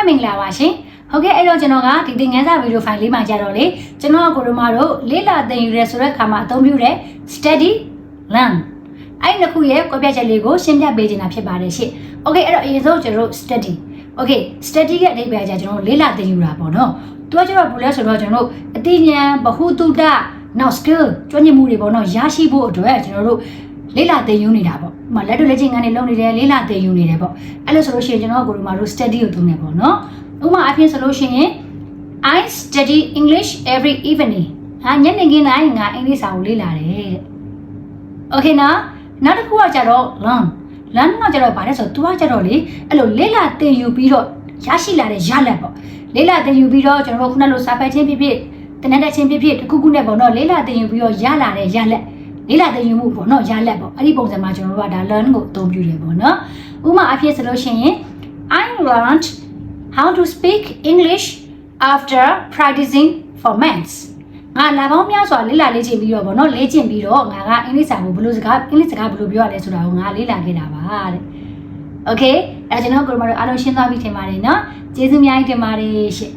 နဲ့မင်္ဂလာပါရှင်။ဟုတ်ကဲ့အဲ့တော့ကျွန်တော်ကဒီသင်ခန်းစာဗီဒီယိုဖိုင်လေးမှာကြတော့လေကျွန်တော်ကိုရမတို့လေ့လာသင်ယူရဲဆိုတဲ့အခါမှာအသုံးပြုတဲ့ study learn အဲ့နှစ်ခုရဲ့ကွဲပြားချက်လေးကိုရှင်းပြပေးနေတာဖြစ်ပါတယ်ရှင့်။ Okay အဲ့တော့အရင်ဆုံးကျွန်တော် study Okay study ရဲ့အဓိပ္ပာယ်ကကျွန်တော်လေ့လာသင်ယူတာပေါ့နော်။သူကကျတော့ဘယ်လဲဆိုတော့ကျွန်တော်အသိဉာဏ်ဘ ഹു တုဒ္ဒနောက် skill ကျွမ်းကျင်မှုတွေပေါ့နော်ရရှိဖို့အတွက်ကျွန်တော်တို့ လေးလာသင်ယူနေတာပေါ့။မလက်တွေ့လက်ချင်းကနေလုပ်နေတယ်လေးလာသင်ယူနေတယ်ပေါ့။အဲ့လိုဆိုလို့ရှိရင်ကျွန်တော်ကိုတို့မှာတို့ study ကိုသုံးနေပေါ့နော်။ဥပမာအဖြစ်ဆိုလို့ရှိရင် I study English every evening ။ဟာညနေခင်းတိုင်းငါအင်္ဂလိပ်စာကိုလေ့လာတယ်တဲ့။ Okay နော်။နောက်တစ်ခုကကြတော့ learn learn ကကြတော့ဗါလဲဆိုတော့ तू ကကြတော့လေအဲ့လိုလေ့လာသင်ယူပြီးတော့ရရှိလာတဲ့ရလဒ်ပေါ့။လေ့လာသင်ယူပြီးတော့ကျွန်တော်တို့ခုနလိုစာဖတ်ခြင်းဖြစ်ဖြစ်တနက်တက်ခြင်းဖြစ်ဖြစ်တစ်ခုခုနဲ့ပေါ့နော်လေ့လာသင်ယူပြီးတော့ရလာတဲ့ရလဒ် လေးလာသင်ယူမှုပေါ့နော်ရလက်ပေါ့အဲ့ဒီပုံစံမှာကျွန်တော်တို့ကဒါ learn ကိုအသုံးပြုတယ်ပေါ့နော်ဥပမာအဖြစ်ဆိုလို့ရှိရင် I learned how to speak English after practicing for months ငါလာပေါင်းများစွာလေ့လာလေ့ကျင့်ပြီးတော့ဗောနော်လေ့ကျင့်ပြီးတော့ငါကအင်္ဂလိပ်စာကိုဘယ်လိုစကားအင်္ဂလိပ်စကားဘယ်လိုပြောရလဲဆိုတာကိုငါလေ့လာခဲ့တာပါတဲ့ Okay အဲကျွန်တော်ကိုရမတို့အားလုံးရှင်းသွားပြီထင်ပါတယ်နော်ကျေးဇူးအများကြီးတင်ပါတယ်ရှင့်